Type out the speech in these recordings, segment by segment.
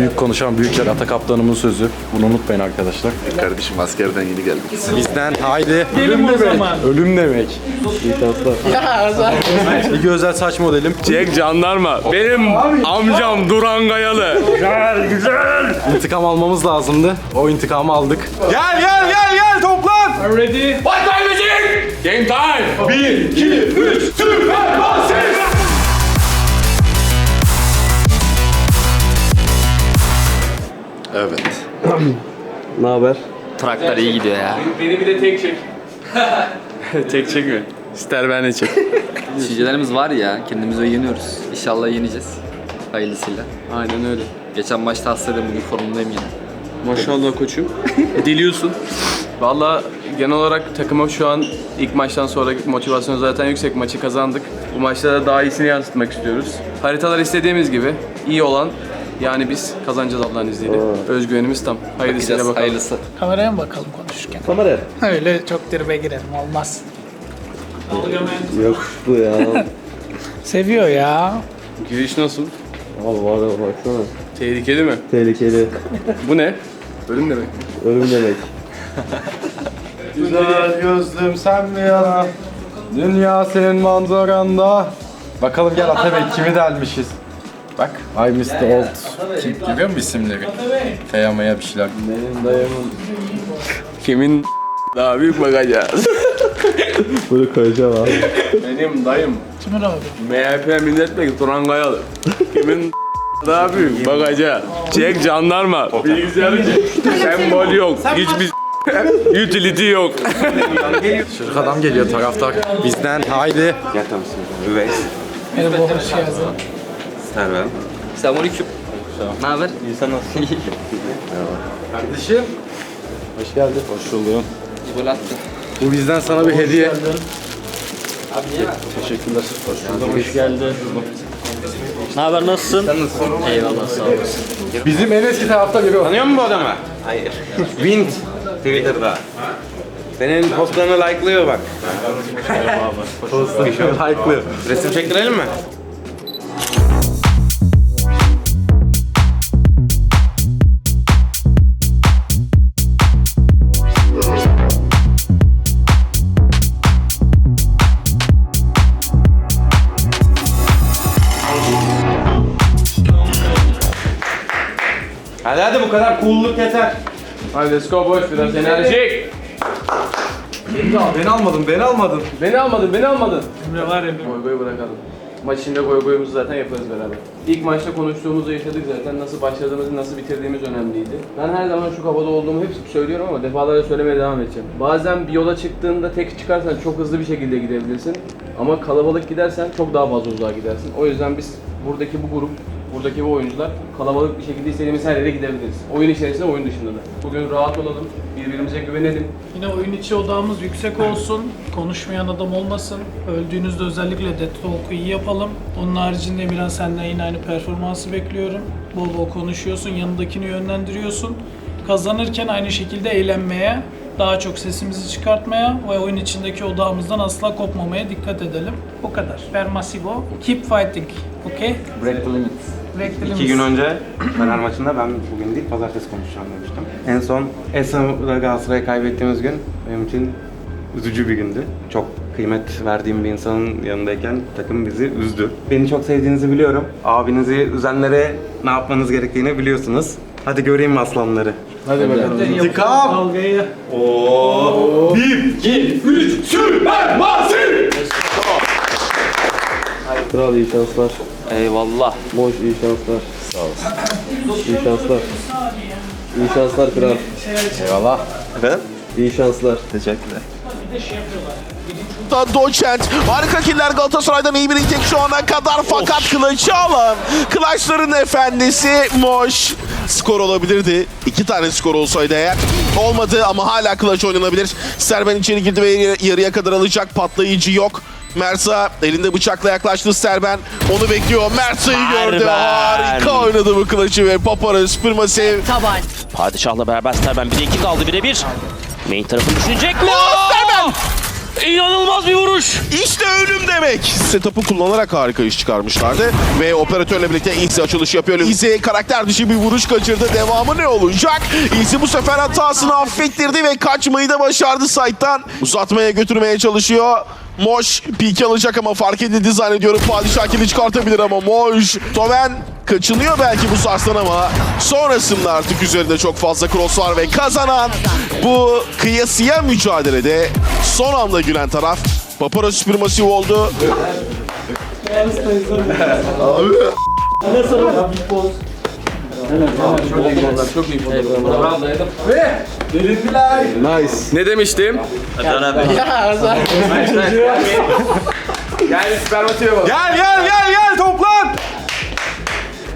Büyük konuşan büyük yer ata kaptanımın sözü. Bunu unutmayın arkadaşlar. Kardeşim askerden yeni geldik. Bizden haydi. Ölüm demek. İyi şanslar. Bir özel saç modelim. Çek jandarma. Benim amcam Duran Gayalı. İntikam almamız lazımdı. O intikamı aldık. Gel gel gel gel toplan. Ready? What time is it? Game time. 1, 2, 3, Süper Massive. Ne haber? Traklar iyi gidiyor ya. Beni bir de tek çek. tek çek mi? İster ben de çek. Düşüncelerimiz var ya, kendimize yeniyoruz. İnşallah yeneceğiz. Hayırlısıyla. Aynen öyle. Geçen maçta hastaydım, bugün formundayım yine. Maşallah koçum. Diliyorsun. Valla genel olarak takıma şu an ilk maçtan sonraki motivasyon zaten yüksek. Maçı kazandık. Bu maçta da daha iyisini yansıtmak istiyoruz. Haritalar istediğimiz gibi iyi olan yani biz kazanacağız Allah'ın izniyle. Özgüvenimiz tam. Hayırlısıyla bakalım. hayırlısı. Kameraya mı bakalım konuşurken? Kamera. Öyle çok dirbe girelim olmaz. Yok bu ya. Seviyor ya. Giriş nasıl? Abi var ya baksana. Tehlikeli mi? Tehlikeli. Bu ne? Ölüm demek. Ölüm demek. Güzel gözlüm sen mi yana? Dünya senin manzaranda. Bakalım gel Atabey kimi delmişiz. Bak. I miss the old. Kim, görüyor musun isimleri? Feyamaya bir şeyler. Benim dayımın. Kimin daha büyük bakacağız. Böyle koyacağım abi. Benim dayım Kimin abi? MHP milletvekili Turan Gayalı. Kimin daha büyük bakacağız. Çek jandarma. Bilgisayarı çek. Sembol yok. Hiçbir utility yok. Çocuk adam geliyor taraftar. Bizden haydi. Merhaba hoş geldin. Selamünaleyküm. Ne haber? İnsan nasılsın? Kardeşim. Hoş geldin. Hoş buldum. Attı. Bu bizden sana bir hediye. Teşekkürler. Hoş geldin. Ne haber nasılsın? Sen nasılsın? Eyvallah sağ olasın. Bizim en eski tarafta biri var. Tanıyor musun bu adamı? Hayır. Wind. Twitter'da. Senin postlarını like'lıyor bak. Like'lı. Resim çektirelim mi? Hadi hadi bu kadar cool'luk yeter. Hadi let's go boys biraz enerjik. Beni almadın, beni almadın. Beni almadın, beni almadın. Emre var Emre. Goy goy bırakalım. Maç içinde goy goyumuzu zaten yaparız beraber. İlk maçta konuştuğumuzu yaşadık zaten. Nasıl başladığımız, nasıl bitirdiğimiz önemliydi. Ben her zaman şu kafada olduğumu hep söylüyorum ama defalarca söylemeye devam edeceğim. Bazen bir yola çıktığında tek çıkarsan çok hızlı bir şekilde gidebilirsin. Ama kalabalık gidersen çok daha fazla uzağa gidersin. O yüzden biz buradaki bu grup, buradaki bu oyuncular kalabalık bir şekilde istediğimiz her yere gidebiliriz. Oyun içerisinde, oyun dışında da. Bugün rahat olalım, birbirimize güvenelim. Yine oyun içi odağımız yüksek olsun. Konuşmayan adam olmasın. Öldüğünüzde özellikle dead talk'u iyi yapalım. Onun haricinde Emirhan senden yine aynı performansı bekliyorum. Bol bol konuşuyorsun, yanındakini yönlendiriyorsun. Kazanırken aynı şekilde eğlenmeye, daha çok sesimizi çıkartmaya ve oyun içindeki odağımızdan asla kopmamaya dikkat edelim. Bu kadar. Permasivo. Keep fighting. Okay? Break the limits. The İki gün önce Fener maçında ben bugün değil pazartesi konuşacağım demiştim. En son Esen'de Galatasaray'ı kaybettiğimiz gün benim için üzücü bir gündü. Çok kıymet verdiğim bir insanın yanındayken takım bizi üzdü. Beni çok sevdiğinizi biliyorum. Abinizi üzenlere ne yapmanız gerektiğini biliyorsunuz. Hadi göreyim aslanları. Hadi bakalım. İntikam! Dalgayı. Kral iyi şanslar. Eyvallah. Boş iyi şanslar. Sağ ol. İyi şanslar. İyi şanslar kral. Eyvallah. Efendim? İyi şanslar. Teşekkürler. Da Doçent. Harika killer Galatasaray'dan iyi bir tek şu ana kadar fakat kılıcı alan. Kılaçların efendisi Moş. Skor olabilirdi. İki tane skor olsaydı eğer. Olmadı ama hala kılıç oynanabilir. Serben içeri girdi ve yarıya kadar alacak patlayıcı yok. Mersa elinde bıçakla yaklaştı Serben. Onu bekliyor. Mersa'yı gördü. Harika oynadı bu kılıcı ve Papara Spirmasev. Padişah'la beraber Sterben 1'e 2 kaldı 1'e 1. Main tarafını düşünecek mi? Serben! İnanılmaz bir vuruş. İşte ölüm demek. Setup'ı kullanarak harika iş çıkarmışlardı. Ve operatörle birlikte Easy açılış yapıyor. Easy karakter dışı bir vuruş kaçırdı. Devamı ne olacak? Easy bu sefer hatasını affettirdi ve kaçmayı da başardı site'tan. Uzatmaya götürmeye çalışıyor. Moş peek alacak ama fark edildi zannediyorum. Padişah kili çıkartabilir ama Moş. Toven kaçınıyor belki bu sarstan ama sonrasında artık üzerinde çok fazla cross var ve kazanan bu kıyasıya mücadelede son anda gülen taraf Papara Supermassive oldu. Çok iyi. Bravo. Ve Nice. ne demiştim? Atan abi. Gel süpermatiğe bak. Gel gel gel gel toplan.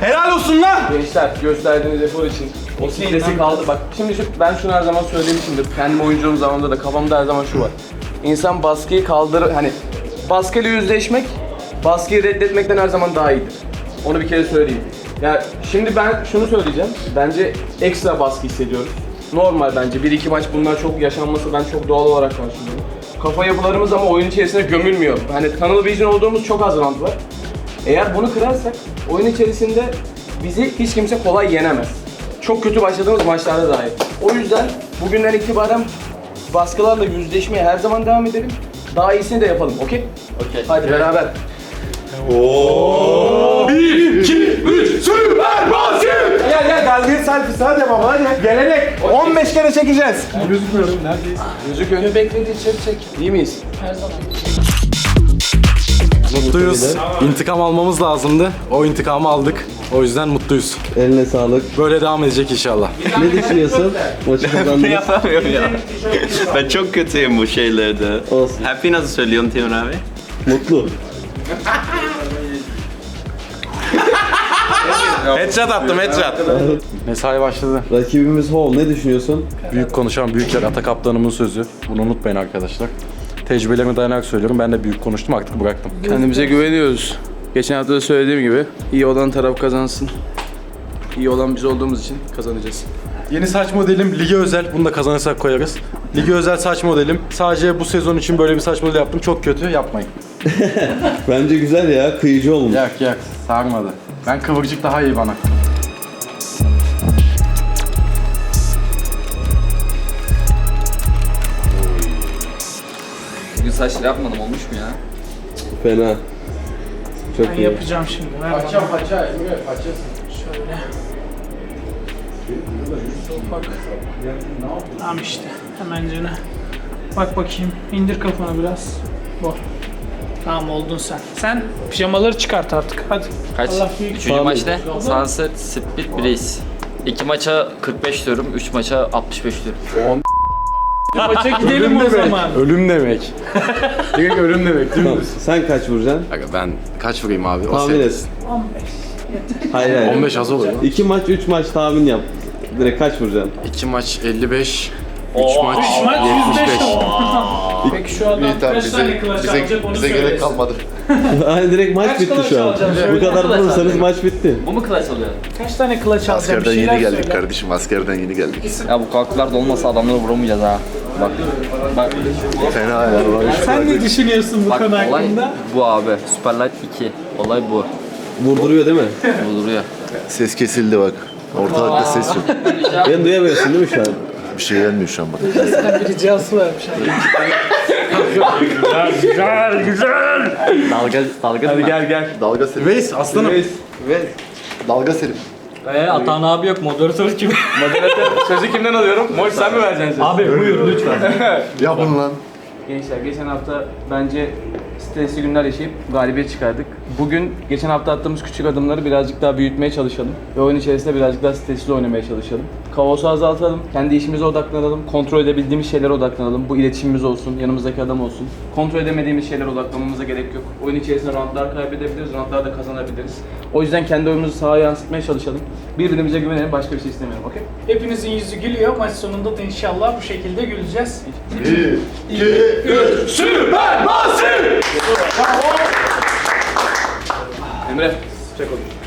Helal olsun lan. Gençler gösterdiğiniz efor için o stresi kaldı. Bak şimdi şu, ben şunu her zaman söylemişimdir. Kendim oyunculuğum zamanında da kafamda her zaman şu var. İnsan baskıyı kaldır hani baskıyla yüzleşmek baskıyı reddetmekten her zaman daha iyidir. Onu bir kere söyleyeyim. Ya şimdi ben şunu söyleyeceğim. Bence ekstra baskı hissediyoruz. Normal bence. Bir iki maç bunlar çok yaşanması ben çok doğal olarak karşılıyorum. Kafa yapılarımız ama oyun içerisine gömülmüyor. Hani Tunnel Vision olduğumuz çok az round var. Eğer bunu kırarsak oyun içerisinde bizi hiç kimse kolay yenemez. Çok kötü başladığımız maçlarda dahi. O yüzden bugünden itibaren baskılarla yüzleşmeye her zaman devam edelim. Daha iyisini de yapalım, okey? Okey. Hadi beraber. Gel gel galibiyet selfie'si hadi baba hadi. Gelenek. 15 kere çekeceğiz. Gözü gönlü bekledi içeri çek. İyi miyiz? Mutluyuz. İntikam almamız lazımdı. O intikamı aldık. O yüzden mutluyuz. Eline sağlık. Böyle devam edecek inşallah. Ne düşünüyorsun? Maçı kazandınız. Yapamıyorum ya. ben çok kötüyüm bu şeylerde. Olsun. Happy nasıl söylüyorsun Timur abi? Mutlu. Headshot attım headshot. Mesai başladı. Rakibimiz Hall. Ne düşünüyorsun? Büyük konuşan büyük yer ata kaptanımın sözü. Bunu unutmayın arkadaşlar. Tecrübelerime dayanarak söylüyorum. Ben de büyük konuştum artık bıraktım. Kendimize güveniyoruz. Geçen hafta da söylediğim gibi iyi olan taraf kazansın. İyi olan biz olduğumuz için kazanacağız. Yeni saç modelim lige özel. Bunu da kazanırsak koyarız. Lige özel saç modelim. Sadece bu sezon için böyle bir saç model yaptım. Çok kötü yapmayın. Bence güzel ya. Kıyıcı olmuş. Yak yak. Sarmadı. Ben kıvırcık daha iyi bana. Bugün saçları yapmadım olmuş mu ya? Fena. Çok Ben iyi. yapacağım şimdi. Ver bana. Paça paça, Emre paçası. Şöyle. Bak. Tamam işte. Hemencene. Bak bakayım. İndir kafanı biraz. Bu. Tamam oldun sen. Sen pijamaları çıkart artık. Hadi. Kaç? Allah büyük. Üçüncü maç ne? Sunset, Split, Breeze. İki maça 45 diyorum, üç maça 65 diyorum. Maça gidelim o zaman. Ölüm demek. Direkt ölüm demek değil Tamam. mi? Sen kaç vuracaksın? Aga ben kaç vurayım abi? O Tahmin set. et. Hayır hayır. 15 az olur lan. İki maç, üç maç tahmin yap. Direkt kaç vuracaksın? 2 maç 55. 3 Oo. maç Maç 105 75. Şu adam İyi tamam kaç tane bize, kılaç bize, alacak onu bize gerek kalmadı. Aynen direkt maç Kaç bitti kılıç şu an. alacaksın? Bu kadar kılıç vurursanız alacağım. maç bitti. Bu mu clutch oluyor? Kaç tane kılaç alacak? Bir Askerden şeyler yeni geldik söyle. kardeşim. Askerden yeni geldik. Ya bu kalkılar da olmasa adamları vuramayacağız ha. Bak, bak, Fena ya. Sen ne düşünüyorsun bu bak konu olay hakkında? bu abi. Superlight 2. Olay bu. Vurduruyor değil mi? Bu duruyor. Ses kesildi bak. Ortalıkta ses yok. Beni duyamıyorsun değil mi şu an? Bir şey gelmiyor şu an bak. Bir ricası varmış. Dalga, dalga Hadi gel gel. Dalga serim. Veys aslanım. Dalga serim. Ee, Atan abi yok. Moderatör kim? Moderatör sözü kimden alıyorum? Moş sen mi vereceksin sözü? abi buyur lütfen. Yapın lan. Gençler geçen hafta bence stresli günler yaşayıp galibiyet çıkardık. Bugün geçen hafta attığımız küçük adımları birazcık daha büyütmeye çalışalım. Ve oyun içerisinde birazcık daha stresli oynamaya çalışalım. Kaosu azaltalım, kendi işimize odaklanalım, kontrol edebildiğimiz şeylere odaklanalım. Bu iletişimimiz olsun, yanımızdaki adam olsun. Kontrol edemediğimiz şeylere odaklanmamıza gerek yok. Oyun içerisinde roundlar kaybedebiliriz, roundlar da kazanabiliriz. O yüzden kendi oyunumuzu sahaya yansıtmaya çalışalım. Birbirimize güvenelim, başka bir şey istemiyorum, okey? Hepinizin yüzü gülüyor. Maç sonunda da inşallah bu şekilde güleceğiz. Emre, çek onu.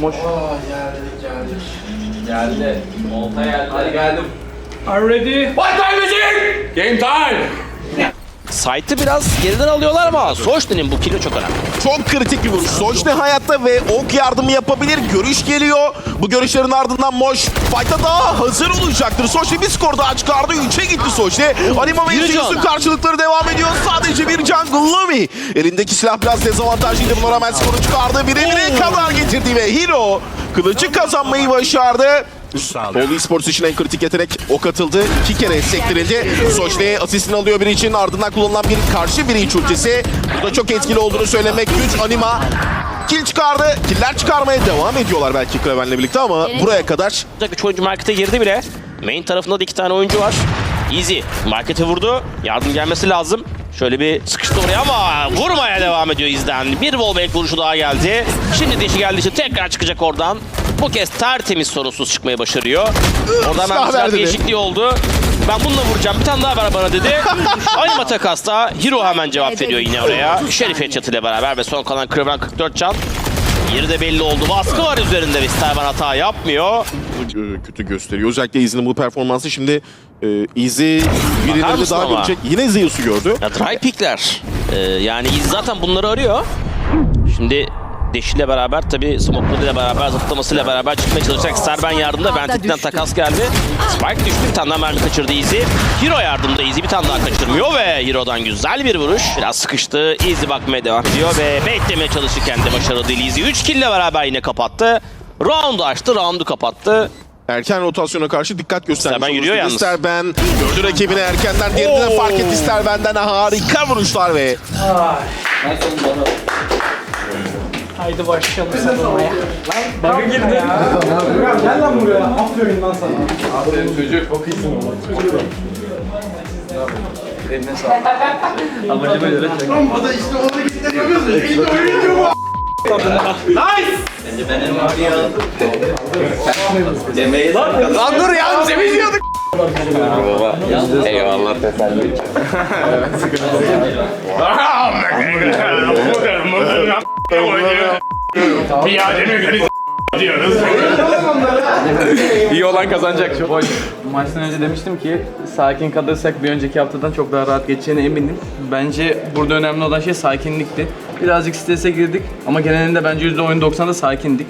Moş. Geldi. Olta geldi. Hadi geldim. Are ready? Game time! Sight'ı biraz geriden alıyorlar ama Soçni'nin bu kilo çok önemli. Çok kritik bir vuruş. Soçne hayatta ve ok yardımı yapabilir. Görüş geliyor. Bu görüşlerin ardından Moş fight'a daha hazır olacaktır. Soçne bir skor daha çıkardı. 3'e gitti Soçne. Anima ve can. karşılıkları devam ediyor. Sadece bir can Gloomy. Elindeki silah biraz dezavantajlıydı. Buna rağmen skoru çıkardı. Bire bire kadar getirdi ve Hero kılıcı kazanmayı başardı. Bolu Esports için en kritik yetenek ok atıldı. İki kere sektirildi. Soçne asistini alıyor biri için. Ardından kullanılan bir karşı biri iç ultisi. Bu da çok etkili olduğunu söylemek güç. Anima kill çıkardı. Killer çıkarmaya devam ediyorlar belki Kraven'le birlikte ama buraya kadar Üç oyuncu markete girdi bile. Main tarafında da iki tane oyuncu var. Easy markete vurdu. Yardım gelmesi lazım. Şöyle bir sıkıştı oraya ama vurmaya devam ediyor izden. Bir wallbang vuruşu daha geldi. Şimdi deşi geldiği için tekrar çıkacak oradan. Bu kez tertemiz sorunsuz çıkmayı başarıyor. Orada hemen bir silah değişikliği oldu. Ben bununla vuracağım. Bir tane daha ver bana dedi. Anima takasta Hero hemen cevap veriyor yine oraya. Şerif headshot ile beraber ve son kalan Kraven 44 can. Yeri de belli oldu. Baskı var üzerinde ve Sterben hata yapmıyor. kötü gösteriyor. Özellikle Easy'nin bu performansı şimdi e, Easy birileri daha ama? görecek. Yine Zeus'u gördü. Ya dry pickler. Ee, yani iz zaten bunları arıyor. Şimdi Deşiyle beraber tabi smoke'larıyla beraber zıplamasıyla beraber çıkmaya çalışacak. Serben yardımda Ventik'ten takas geldi. Spike düştü bir tane daha mermi kaçırdı Easy. Hero yardımda Easy bir tane daha kaçırmıyor ve Hero'dan güzel bir vuruş. Biraz sıkıştı. Easy bakmaya devam ediyor ve beklemeye çalışırken de başarılı değil Easy. 3 kill ile beraber yine kapattı. Round'u açtı, round'u kapattı. Erken rotasyona karşı dikkat göstermiş. Sterben yürüyor yalnız. Sterben gördü rakibini erkenden. Diğerinden fark etti Sterben'den. Harika vuruşlar ve Haydi başlayalım savunmaya. Bug'a girdi. Gel lan buraya. Aferin lan sana. Aferin çocuk. Çok iyisin. Eline sağlık. Lan dur ya sevişiyorduk. Baba. Eyvallah teselli için. İyi olan kazanacak. Boş. Maçtan önce demiştim ki sakin kalırsak bir önceki haftadan çok daha rahat geçeceğine eminim. Bence burada önemli olan şey sakinlikti. Birazcık strese girdik ama genelinde bence %90'da sakindik.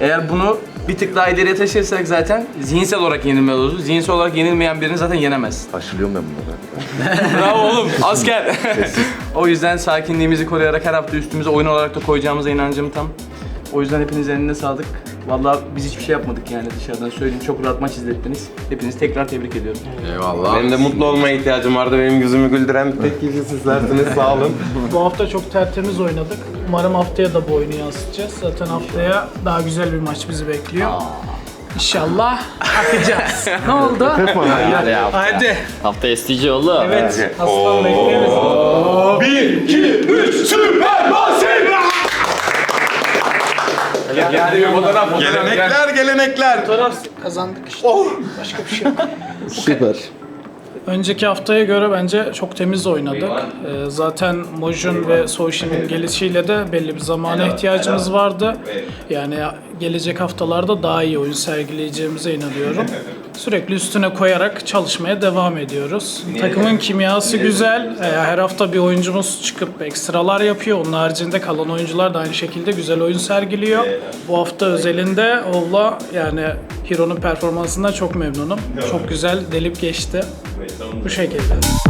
Eğer bunu bir tık daha ileriye taşırsak zaten zihinsel olarak yenilmez oluruz. Zihinsel olarak yenilmeyen birini zaten yenemez. Aşılıyorum ben bunları. Bravo oğlum asker. o yüzden sakinliğimizi koruyarak her hafta üstümüze oyun olarak da koyacağımıza inancım tam. O yüzden hepiniz eline sağlık. Vallahi biz hiçbir şey yapmadık yani dışarıdan söyleyeyim. Çok rahat maç izlettiniz. Hepinizi tekrar tebrik ediyorum. Eyvallah. Benim de mutlu olmaya ihtiyacım vardı. Benim yüzümü güldüren tek kişi sizlersiniz. Sağ olun. Bu hafta çok tertemiz oynadık. Umarım haftaya da bu oyunu yansıtacağız. Zaten haftaya daha güzel bir maç bizi bekliyor. İnşallah akacağız. ne oldu? Hadi. Hafta STC oldu. Evet. Aslan bekleriz. Gelenekler, gelenekler. Fotoğraf kazandık işte. Başka bir şey yok. Süper. Önceki haftaya göre bence çok temiz oynadık. Ee, zaten Mojun ve Soğuşin'in gelişiyle de belli bir zamana ihtiyacımız vardı. Yani gelecek haftalarda daha iyi oyun sergileyeceğimize inanıyorum. Sürekli üstüne koyarak çalışmaya devam ediyoruz. Takımın kimyası güzel. Ee, her hafta bir oyuncumuz çıkıp ekstralar yapıyor. Onun haricinde kalan oyuncular da aynı şekilde güzel oyun sergiliyor. Bu hafta özelinde Ovla yani Hiro'nun performansından çok memnunum. Çok güzel delip geçti. Bu şekilde.